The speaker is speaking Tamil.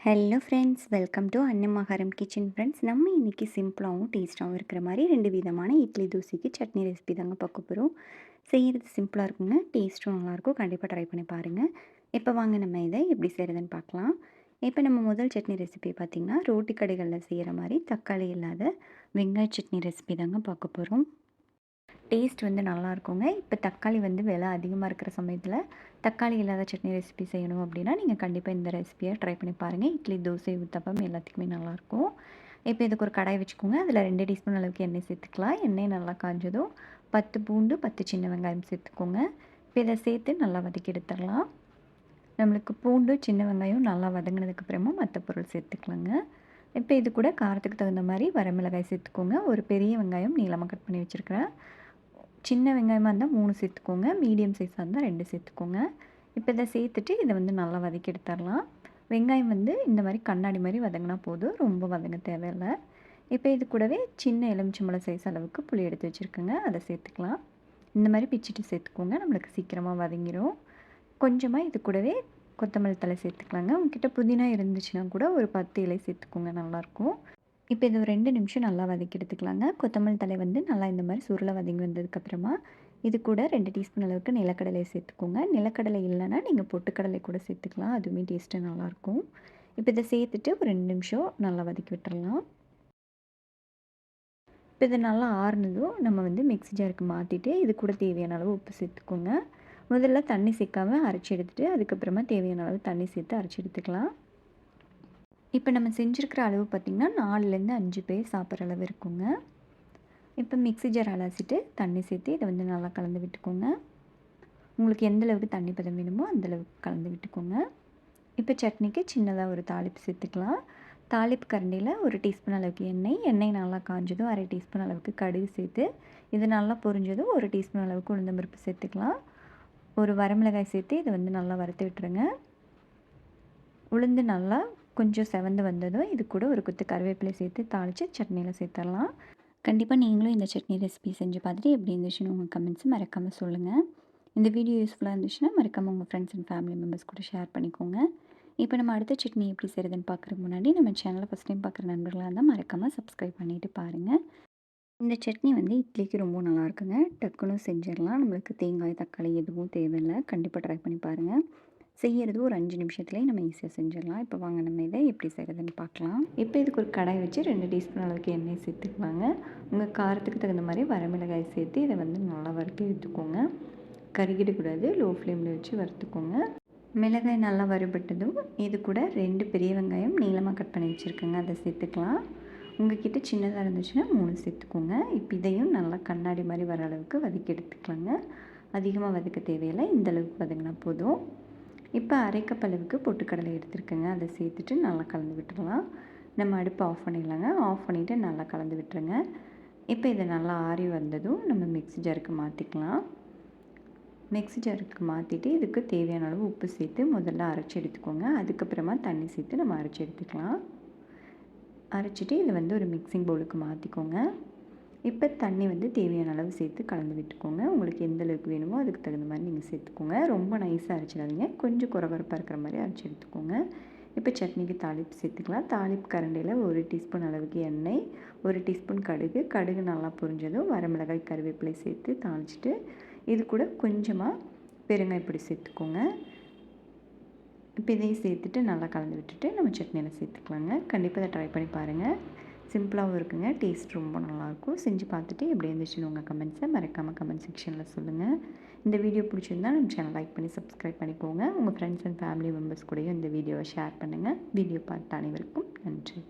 ஹலோ ஃப்ரெண்ட்ஸ் வெல்கம் டு அன்னமகாரம் கிச்சன் ஃப்ரெண்ட்ஸ் நம்ம இன்றைக்கி சிம்பிளாகவும் டேஸ்ட்டாகவும் இருக்கிற மாதிரி ரெண்டு விதமான இட்லி தோசைக்கு சட்னி ரெசிபி தாங்க பார்க்க போகிறோம் செய்கிறது சிம்பிளாக இருக்குங்க டேஸ்ட்டும் நல்லாயிருக்கும். கண்டிப்பாக ட்ரை பண்ணி பாருங்கள் இப்போ வாங்க நம்ம இதை எப்படி செய்கிறதுன்னு பார்க்கலாம். இப்போ நம்ம முதல் சட்னி ரெசிபி பார்த்திங்கன்னா ரோட்டி கடைகளில் செய்கிற மாதிரி தக்காளி இல்லாத வெங்காய சட்னி ரெசிபி தாங்க பார்க்க போகிறோம் டேஸ்ட் வந்து நல்லா இருக்குங்க இப்போ தக்காளி வந்து விலை அதிகமாக இருக்கிற சமயத்தில் தக்காளி இல்லாத சட்னி ரெசிபி செய்யணும் அப்படின்னா நீங்கள் கண்டிப்பாக இந்த ரெசிபியை ட்ரை பண்ணி பாருங்கள் இட்லி தோசை ஊத்தப்பம் எல்லாத்துக்குமே நல்லாயிருக்கும். இப்போ இதுக்கு ஒரு கடாய் வச்சுக்கோங்க. அதில் ரெண்டு டீஸ்பூன் அளவுக்கு எண்ணெய் சேர்த்துக்கலாம். எண்ணெய் நல்லா காஞ்சதும் பத்து பூண்டு பத்து சின்ன வெங்காயம் சேர்த்துக்கோங்க. இப்போ இதை சேர்த்து நல்லா வதக்கி எடுத்துடலாம். நம்மளுக்கு பூண்டு சின்ன வெங்காயம் நல்லா வதங்கினதுக்கு அப்புறமா மற்ற பொருள் சேர்த்துக்கலாங்க. இப்போ இது கூட காரத்துக்கு தகுந்த மாதிரி வரமிளகாய் சேர்த்துக்கோங்க. ஒரு பெரிய வெங்காயம் நீளமாக கட் பண்ணி வச்சுருக்கிறேன். சின்ன வெங்காயமாக இருந்தால் மூணு சேர்த்துக்கோங்க மீடியம் சைஸாக இருந்தால் ரெண்டு சேர்த்துக்கோங்க. இப்போ இதை சேர்த்துட்டு இதை வந்து நல்லா வதக்கி எடுத்துடலாம். வெங்காயம் வந்து இந்த மாதிரி கண்ணாடி மாதிரி வதங்கினா போதும் ரொம்ப வதங்க தேவையில்லை. இப்போ இது கூடவே சின்ன எலுமிச்சம்பழம் சைஸ் அளவுக்கு புளி எடுத்து வச்சுருக்கோங்க அதை சேர்த்துக்கலாம். இந்த மாதிரி பிச்சுட்டு சேர்த்துக்கோங்க நம்மளுக்கு சீக்கிரமாக வதங்கிடும் கொஞ்சமாக இது கூடவே கொத்தமல்லி தலை சேர்த்துக்கலாங்க. உங்ககிட்ட புதினா இருந்துச்சுன்னா கூட ஒரு பத்து இலை சேர்த்துக்கோங்க நல்லாயிருக்கும் இப்போ இது ஒரு ரெண்டு நிமிஷம் நல்லா வதக்கி எடுத்துக்கலாங்க. கொத்தமல்லி தலை வந்து நல்லா இந்த மாதிரி சுருளை வதங்கி வந்ததுக்கப்புறமா இது கூட ரெண்டு டீஸ்பூன் அளவுக்கு நிலக்கடலை சேர்த்துக்கோங்க. நிலக்கடலை இல்லைன்னா நீங்கள் பொட்டுக்கடலை கூட சேர்த்துக்கலாம். அதுவுமே டேஸ்ட்டு நல்லாயிருக்கும். இப்போ இதை சேர்த்துட்டு ஒரு ரெண்டு நிமிஷம் நல்லா வதக்கி விட்டுறலாம். இப்போ இதை நல்லா ஆறுனதும் நம்ம வந்து மிக்ஸி ஜாருக்கு மாற்றிட்டு இது கூட தேவையான அளவு உப்பு சேர்த்துக்கோங்க. முதல்ல தண்ணி சேர்க்காமல் அரைச்சி எடுத்துகிட்டு அதுக்கப்புறமா தேவையான அளவு தண்ணி சேர்த்து அரைச்சி எடுத்துக்கலாம். இப்போ நம்ம செஞ்சுருக்கிற அளவு பார்த்திங்கன்னா நாலுலேருந்து அஞ்சு பேர் சாப்பிட்ற அளவு இருக்குங்க. இப்போ மிக்ஸி ஜார் அலசிட்டு தண்ணி சேர்த்து இதை வந்து நல்லா கலந்து விட்டுக்கோங்க. உங்களுக்கு எந்த அளவுக்கு தண்ணி பதம் வேணுமோ அந்தளவுக்கு கலந்து விட்டுக்கோங்க. இப்போ சட்னிக்கு சின்னதாக ஒரு தாளிப்பு சேர்த்துக்கலாம். தாளிப்பு கரண்டியில் ஒரு டீஸ்பூன் அளவுக்கு எண்ணெய் எண்ணெய் நல்லா காஞ்சதும் அரை டீஸ்பூன் அளவுக்கு கடுகு சேர்த்து இது நல்லா பொரிஞ்சதும் ஒரு டீஸ்பூன் அளவுக்கு உளுந்தம்பருப்பு சேர்த்துக்கலாம். ஒரு வரமிளகாய் சேர்த்து இதை வந்து நல்லா வறுத்து விட்டுருங்க. உளுந்து நல்லா கொஞ்சம் செவந்து வந்ததும் இது கூட ஒரு குத்து கருவேப்பிலை சேர்த்து தாளித்து சட்னியில் சேர்த்துடலாம். கண்டிப்பாக நீங்களும் இந்த சட்னி ரெசிபி செஞ்சு பார்த்துட்டு எப்படி இருந்துச்சுன்னு உங்கள் கமெண்ட்ஸ் மறக்காமல் சொல்லுங்கள் இந்த வீடியோ யூஸ்ஃபுல்லாக இருந்துச்சுன்னா மறக்காமல் உங்கள் ஃப்ரெண்ட்ஸ் அண்ட் ஃபேமிலி மெம்பர்ஸ் கூட ஷேர் பண்ணிக்கோங்க. இப்போ நம்ம அடுத்த சட்னி எப்படி செய்கிறதுன்னு பார்க்குறதுக்கு முன்னாடி நம்ம சேனலை ஃபஸ்ட் டைம் பார்க்குற நண்பர்களாக இருந்தால் மறக்காமல் சப்ஸ்கிரைப் பண்ணிவிட்டு பாருங்கள் இந்த சட்னி வந்து இட்லிக்கு ரொம்ப நல்லாயிருக்குங்க டக்குன்னு செஞ்சிடலாம். நம்மளுக்கு தேங்காய் தக்காளி எதுவும் தேவையில்லை. கண்டிப்பாக ட்ரை பண்ணி பாருங்கள் செய்கிறது ஒரு அஞ்சு நிமிஷத்துலேயே நம்ம ஈஸியாக செஞ்சிடலாம். இப்போ வாங்க நம்ம இதை எப்படி செய்கிறதுன்னு பார்க்கலாம். இப்போ இதுக்கு ஒரு கடாய் வச்சு ரெண்டு டீஸ்பூன் அளவுக்கு எண்ணெய் சேர்த்துக்குவாங்க. உங்கள் காரத்துக்கு தகுந்த மாதிரி வரமிளகாய் சேர்த்து இதை வந்து நல்லா வறுத்து எடுத்துக்கோங்க. கருகிடக்கூடாது லோ ஃப்ளேமில் வச்சு வறுத்துக்கோங்க. மிளகாய் நல்லா வறுபட்டதும் இது கூட ரெண்டு பெரிய வெங்காயம் நீளமாக கட் பண்ணி வச்சுருக்கோங்க. அதை சேர்த்துக்கலாம். உங்ககிட்ட சின்னதாக இருந்துச்சுன்னா மூணு சேர்த்துக்கோங்க. இப்போ இதையும் நல்லா கண்ணாடி மாதிரி வர அளவுக்கு வதக்கி எடுத்துக்கலாங்க. அதிகமாக வதக்க தேவையில்லை. இந்த அளவுக்கு வதங்கினா போதும். இப்போ அரைக்கப்பளவுக்கு பொட்டுக்கடலை எடுத்துருக்கேங்க. அதை சேர்த்துட்டு நல்லா கலந்து விட்டுடலாம். நம்ம அடுப்பு ஆஃப் பண்ணிடலாங்க. ஆஃப் பண்ணிவிட்டு நல்லா கலந்து விட்டுருங்க. இப்போ இதை நல்லா ஆறி வந்ததும் நம்ம மிக்ஸி ஜாருக்கு மாற்றிக்கலாம் மிக்ஸி ஜாருக்கு மாற்றிட்டு இதுக்கு தேவையான அளவு உப்பு சேர்த்து முதல்ல அரைச்சி எடுத்துக்கோங்க. அதுக்கப்புறமா தண்ணி சேர்த்து நம்ம அரைச்சி எடுத்துக்கலாம். அரைச்சிட்டு இதை வந்து ஒரு மிக்சிங் பவுலுக்கு மாற்றிக்கோங்க இப்போ தண்ணி வந்து தேவையான அளவு சேர்த்து கலந்து விட்டுக்கோங்க. உங்களுக்கு எந்த அளவுக்கு வேணுமோ அதுக்கு தகுந்த மாதிரி நீங்கள் சேர்த்துக்கோங்க. ரொம்ப நைஸாக அரைச்சிடாதீங்க. கொஞ்சம் குறவரப்பாக இருக்கிற மாதிரி அரைச்சி எடுத்துக்கோங்க. இப்போ சட்னிக்கு தாளிப்பு சேர்த்துக்கலாம். தாளிப்பு கரண்டியில் ஒரு டீஸ்பூன் அளவுக்கு எண்ணெய் ஒரு டீஸ்பூன் கடுகு. கடுகு நல்லா புரிஞ்சதும் வரமிளகாய் கருவேப்பிலை சேர்த்து தாளிச்சிட்டு இது கூட கொஞ்சமாக பெருங்காய் இப்படி சேர்த்துக்கோங்க. இப்போ இதையும் சேர்த்துட்டு நல்லா கலந்து விட்டுட்டு நம்ம சட்னியில் சேர்த்துக்கலாங்க. கண்டிப்பாக அதை ட்ரை பண்ணி பாருங்கள் சிம்பிளாகவும் இருக்குங்க. டேஸ்ட் ரொம்ப நல்லாயிருக்கும். செஞ்சு பார்த்துட்டு எப்படி இருந்துச்சுன்னு உங்கள் கமெண்ட்ஸை மறக்காமல் கமெண்ட் செக்ஷனில் சொல்லுங்கள் இந்த வீடியோ பிடிச்சிருந்தால் நம்ம சேனல் லைக் பண்ணி சப்ஸ்கிரைப் பண்ணிக்கோங்க. உங்கள் ஃப்ரெண்ட்ஸ் அண்ட் ஃபேமிலி மெம்பர்ஸ் கூடயும் இந்த வீடியோவை ஷேர் பண்ணுங்கள் வீடியோ பார்த்த அனைவருக்கும் நன்றி.